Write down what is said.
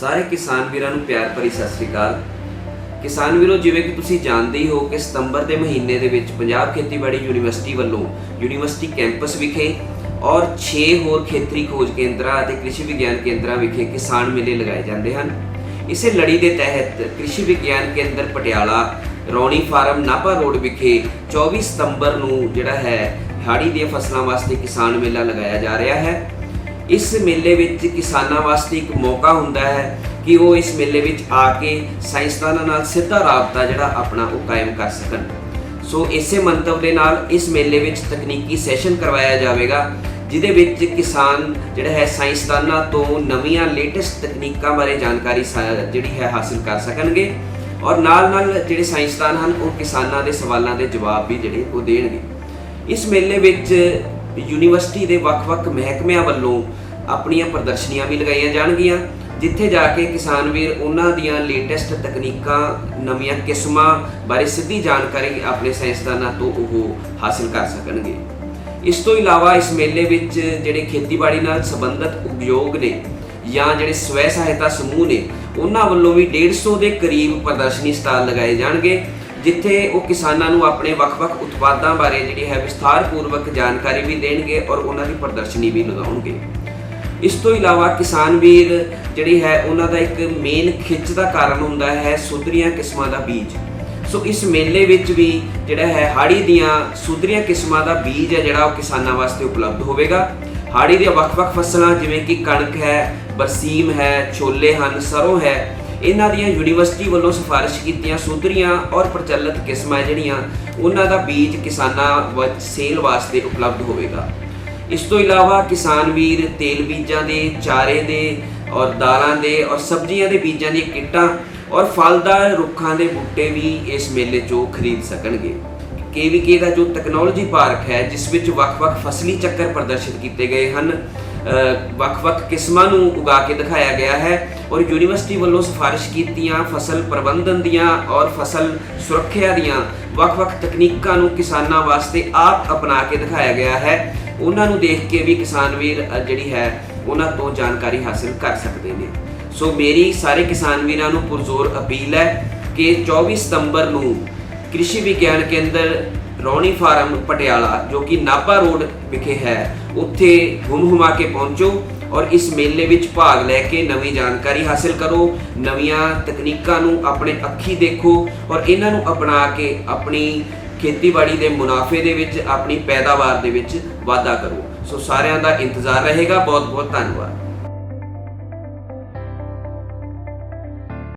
ਸਾਰੇ ਕਿਸਾਨ ਵੀਰਾਂ ਨੂੰ ਪਿਆਰ ਭਰੀ ਸਤਿ ਸ੍ਰੀ ਅਕਾਲ। ਕਿਸਾਨ ਵੀਰੋ, ਜਿਵੇਂ ਕਿ ਤੁਸੀਂ ਜਾਣਦੇ ਹੀ ਹੋ ਕਿ ਸਤੰਬਰ ਦੇ ਮਹੀਨੇ ਦੇ ਵਿੱਚ ਪੰਜਾਬ ਖੇਤੀਬਾੜੀ ਯੂਨੀਵਰਸਿਟੀ ਵੱਲੋਂ ਯੂਨੀਵਰਸਿਟੀ ਕੈਂਪਸ ਵਿਖੇ ਔਰ 6 ਹੋਰ ਖੇਤਰੀ ਖੋਜ ਕੇਂਦਰਾਂ ਅਤੇ ਕ੍ਰਿਸ਼ੀ ਵਿਗਿਆਨ ਕੇਂਦਰਾਂ ਵਿਖੇ ਕਿਸਾਨ ਮੇਲੇ ਲਗਾਏ ਜਾਂਦੇ ਹਨ। ਇਸੇ ਲੜੀ ਦੇ ਤਹਿਤ ਕ੍ਰਿਸ਼ੀ ਵਿਗਿਆਨ ਕੇਂਦਰ ਪਟਿਆਲਾ, ਰੌਣੀ ਫਾਰਮ, ਨਾਭਾ ਰੋਡ ਵਿਖੇ 24 ਸਤੰਬਰ ਨੂੰ ਜਿਹੜਾ ਹੈ ਹਾੜੀ ਦੀਆਂ ਫਸਲਾਂ ਵਾਸਤੇ ਕਿਸਾਨ ਮੇਲਾ ਲਗਾਇਆ ਜਾ ਰਿਹਾ ਹੈ। ਇਸ ਮੇਲੇ ਵਿੱਚ ਕਿਸਾਨਾਂ ਵਾਸਤੇ ਇੱਕ ਮੌਕਾ ਹੁੰਦਾ ਹੈ ਕਿ ਉਹ ਇਸ ਮੇਲੇ ਵਿੱਚ ਆ ਕੇ ਸਾਇੰਸਦਾਨਾਂ ਨਾਲ ਸਿੱਧਾ ਰਾਬਤਾ ਜਿਹੜਾ ਆਪਣਾ ਉਹ ਕਾਇਮ ਕਰ ਸਕਣ। ਸੋ ਇਸੇ ਮੰਤਵ ਦੇ ਨਾਲ ਇਸ ਮੇਲੇ ਵਿੱਚ ਤਕਨੀਕੀ ਸੈਸ਼ਨ ਕਰਵਾਇਆ ਜਾਵੇਗਾ, ਜਿਹਦੇ ਵਿੱਚ ਕਿਸਾਨ ਜਿਹੜਾ ਹੈ ਸਾਇੰਸਦਾਨਾਂ ਤੋਂ ਨਵੀਆਂ ਲੇਟੈਸਟ ਤਕਨੀਕਾਂ ਬਾਰੇ ਜਾਣਕਾਰੀ ਜਿਹੜੀ ਹੈ ਹਾਸਲ ਕਰ ਸਕਣਗੇ ਔਰ ਨਾਲ ਨਾਲ ਜਿਹੜੇ ਸਾਇੰਸਦਾਨ ਹਨ, ਉਹ ਕਿਸਾਨਾਂ ਦੇ ਸਵਾਲਾਂ ਦੇ ਜਵਾਬ ਵੀ ਜਿਹੜੇ ਉਹ ਦੇਣਗੇ। ਇਸ ਮੇਲੇ ਵਿੱਚ ਯੂਨੀਵਰਸਿਟੀ ਦੇ ਵੱਖ-ਵੱਖ ਮਹਿਕਮਿਆਂ ਵੱਲੋਂ ਆਪਣੀਆਂ ਪ੍ਰਦਰਸ਼ਨੀਆਂ ਵੀ ਲਗਾਈਆਂ ਜਾਣਗੀਆਂ, ਜਿੱਥੇ ਜਾ ਕੇ ਕਿਸਾਨ ਵੀਰ ਉਹਨਾਂ ਦੀਆਂ ਲੇਟੈਸਟ ਤਕਨੀਕਾਂ, ਨਵੀਆਂ ਕਿਸਮਾਂ ਬਾਰੇ ਸਿੱਧੀ ਜਾਣਕਾਰੀ ਆਪਣੇ ਸਾਇੰਸਦਾਨਾਂ ਤੋਂ ਉਹ ਹਾਸਲ ਕਰ ਸਕਣਗੇ। ਇਸ ਤੋਂ ਇਲਾਵਾ ਇਸ ਮੇਲੇ ਵਿੱਚ ਜਿਹੜੇ ਖੇਤੀਬਾੜੀ ਨਾਲ ਸੰਬੰਧਿਤ ਉਦਯੋਗ ਨੇ ਜਾਂ ਜਿਹੜੇ ਸਵੈ ਸਹਾਇਤਾ ਸਮੂਹ ਨੇ, ਉਹਨਾਂ ਵੱਲੋਂ ਵੀ 150 ਦੇ ਕਰੀਬ ਪ੍ਰਦਰਸ਼ਨੀ ਸਟਾਲ ਲਗਾਏ ਜਾਣਗੇ। ਜਿੱਥੇ ਉਹ ਕਿਸਾਨਾਂ ਨੂੰ ਆਪਣੇ ਵੱਖ-ਵੱਖ ਉਤਪਾਦਾਂ ਬਾਰੇ ਜਿਹੜੀ ਹੈ ਵਿਸਥਾਰਪੂਰਵਕ ਜਾਣਕਾਰੀ ਵੀ ਦੇਣਗੇ ਔਰ ਉਹਨਾਂ ਦੀ ਪ੍ਰਦਰਸ਼ਨੀ ਵੀ ਲਗਾਉਣਗੇ। ਇਸ ਤੋਂ ਇਲਾਵਾ ਕਿਸਾਨ ਵੀਰ ਜਿਹੜੀ ਹੈ, ਉਹਨਾਂ ਦਾ ਇੱਕ ਮੇਨ ਖਿੱਚ ਦਾ ਕਾਰਨ ਹੁੰਦਾ ਹੈ ਸੁਧਰੀਆਂ ਕਿਸਮਾਂ ਦਾ ਬੀਜ। ਸੋ ਇਸ ਮੇਲੇ ਵਿੱਚ ਵੀ ਜਿਹੜਾ ਹੈ, ਹਾੜੀ ਦੀਆਂ ਸੁਧਰੀਆਂ ਕਿਸਮਾਂ ਦਾ ਬੀਜ ਹੈ ਜਿਹੜਾ ਉਹ ਕਿਸਾਨਾਂ ਵਾਸਤੇ ਉਪਲਬਧ ਹੋਵੇਗਾ। ਹਾੜੀ ਦੀਆਂ ਵੱਖ-ਵੱਖ ਫਸਲਾਂ ਜਿਵੇਂ ਕਿ ਕਣਕ ਹੈ, ਬਰਸੀਮ ਹੈ, ਛੋਲੇ ਹਨ, ਸਰੋਂ ਹੈ ਇਹਨਾਂ ਦੀਆਂ ਯੂਨੀਵਰਸਿਟੀ ਵੱਲੋਂ ਸਿਫਾਰਿਸ਼ ਕੀਤੀਆਂ ਸੁਧਰੀਆਂ ਔਰ ਪ੍ਰਚਲਿਤ ਕਿਸਮਾਂ ਜਿਹੜੀਆਂ ਉਹਨਾਂ ਦਾ ਬੀਜ ਕਿਸਾਨਾਂ ਵਿੱਚ ਸੇਲ ਵਾਸਤੇ ਉਪਲਬਧ ਹੋਵੇਗਾ। ਇਸ ਤੋਂ ਇਲਾਵਾ ਕਿਸਾਨ ਵੀਰ ਤੇਲ ਬੀਜਾਂ ਦੇ, ਚਾਰੇ ਦੇ ਔਰ ਦਾਲਾਂ ਦੇ ਔਰ ਸਬਜ਼ੀਆਂ ਦੇ ਬੀਜਾਂ ਦੀਆਂ ਕਿੱਟਾਂ ਔਰ ਫਲਦਾਰ ਰੁੱਖਾਂ ਦੇ ਬੂਟੇ ਵੀ ਇਸ ਮੇਲੇ 'ਚੋਂ ਖਰੀਦ ਸਕਣਗੇ। ਕੇਵੀਕੇ ਦਾ ਜੋ ਟੈਕਨੋਲੋਜੀ ਪਾਰਕ ਹੈ, ਜਿਸ ਵਿੱਚ ਵੱਖ-ਵੱਖ ਫਸਲੀ ਚੱਕਰ ਪ੍ਰਦਰਸ਼ਿਤ ਕੀਤੇ ਗਏ ਹਨ ਵੱਖ-ਵੱਖ ਕਿਸਮਾਂ ਨੂੰ ਉਗਾ ਕੇ ਦਿਖਾਇਆ ਗਿਆ ਹੈ ਔਰ ਯੂਨੀਵਰਸਿਟੀ ਵੱਲੋਂ ਸਿਫਾਰਿਸ਼ ਕੀਤੀਆਂ ਫਸਲ ਪ੍ਰਬੰਧਨ ਦੀਆਂ ਔਰ ਫਸਲ ਸੁਰੱਖਿਆ ਦੀਆਂ ਵੱਖ-ਵੱਖ ਤਕਨੀਕਾਂ ਨੂੰ ਕਿਸਾਨਾਂ ਵਾਸਤੇ ਆਪ ਅਪਣਾ ਕੇ ਦਿਖਾਇਆ ਗਿਆ ਹੈ। ਉਹਨਾਂ ਨੂੰ ਦੇਖ ਕੇ ਵੀ ਕਿਸਾਨ ਵੀਰ ਜਿਹੜੀ ਹੈ, ਉਹਨਾਂ ਤੋਂ ਜਾਣਕਾਰੀ ਹਾਸਲ ਕਰ ਸਕਦੇ ਨੇ। ਸੋ ਮੇਰੀ ਸਾਰੇ ਕਿਸਾਨ ਵੀਰਾਂ ਨੂੰ ਪੁਰਜ਼ੋਰ ਅਪੀਲ ਹੈ ਕਿ 24 ਸਤੰਬਰ ਨੂੰ ਕ੍ਰਿਸ਼ੀ ਵਿਗਿਆਨ ਕੇਂਦਰ ਰੌਣੀ ਫਾਰਮ ਪਟਿਆਲਾ, ਜੋ ਕਿ ਨਾਭਾ ਰੋਡ ਵਿਖੇ ਹੈ, ਉੱਥੇ ਹੁਮ ਹੁਮਾ ਕੇ ਪਹੁੰਚੋ ਔਰ ਇਸ ਮੇਲੇ ਵਿੱਚ ਭਾਗ ਲੈ ਕੇ ਨਵੀਂ ਜਾਣਕਾਰੀ ਹਾਸਲ ਕਰੋ, ਨਵੀਆਂ ਤਕਨੀਕਾਂ ਨੂੰ ਆਪਣੇ ਅੱਖੀ ਦੇਖੋ ਔਰ ਇਹਨਾਂ ਨੂੰ ਅਪਣਾ ਕੇ ਆਪਣੀ ਖੇਤੀਬਾੜੀ ਦੇ ਮੁਨਾਫੇ ਦੇ ਵਿੱਚ, ਆਪਣੀ ਪੈਦਾਵਾਰ ਦੇ ਵਿੱਚ ਵਾਧਾ ਕਰੋ। ਸੋ ਸਾਰਿਆਂ ਦਾ ਇੰਤਜ਼ਾਰ ਰਹੇਗਾ। ਬਹੁਤ ਬਹੁਤ ਧੰਨਵਾਦ।